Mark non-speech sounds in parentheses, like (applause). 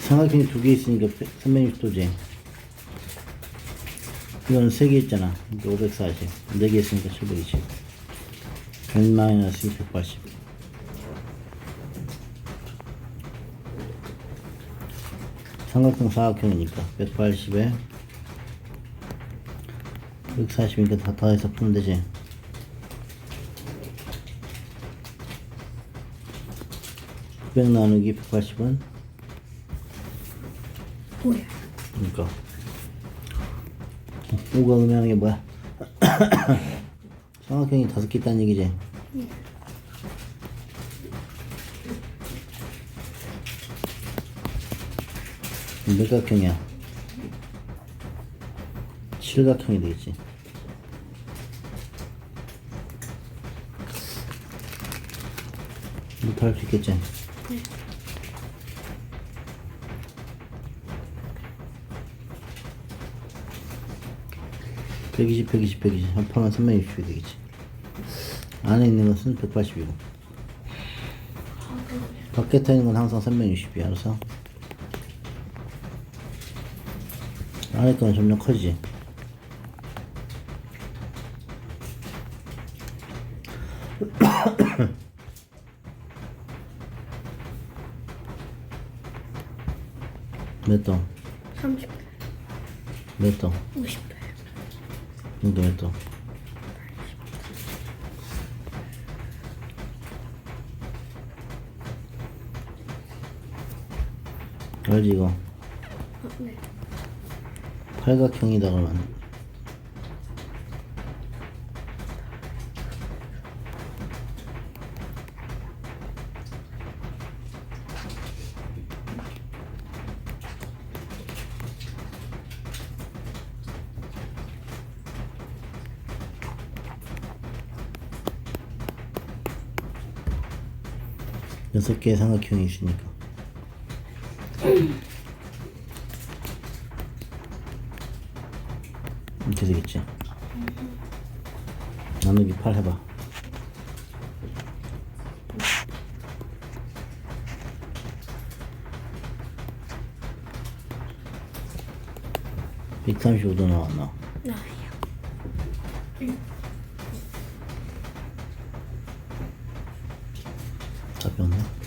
삼각형이 두 개 있으니까 360도지. 이건 세 개 있잖아. 그러니까 540. 네 개 있으니까 720. 100 마이너스 280. 삼각형 사각형이니까 180에 140이니까 다 더해서 푸면 되지. 100 나누기 180은 뭐야? 그러니까 5가 의미하는 게 뭐야? (coughs) 삼각형이 다섯 개 있다는 얘기지? 몇 각형이야? 칠각형이 되겠지. 이렇게 할수 있겠지? 백이십, 백이십, 백이십. 합하면 360이 되겠지. 안에 있는 것은 180이고. 밖에 타 있는 건 항상 360이야, 알았어? 안에 거는 점점 커지지. 몇 동? 30, 몇 동? 50배. 이거 몇 동? 알지 이거? 어, 네. 팔각형이다 그러면 여섯 개의 삼각형이 있으니까. 이렇게 되겠지? 나누기 8 해봐. (135도) 나왔나? 나요. 답이 없네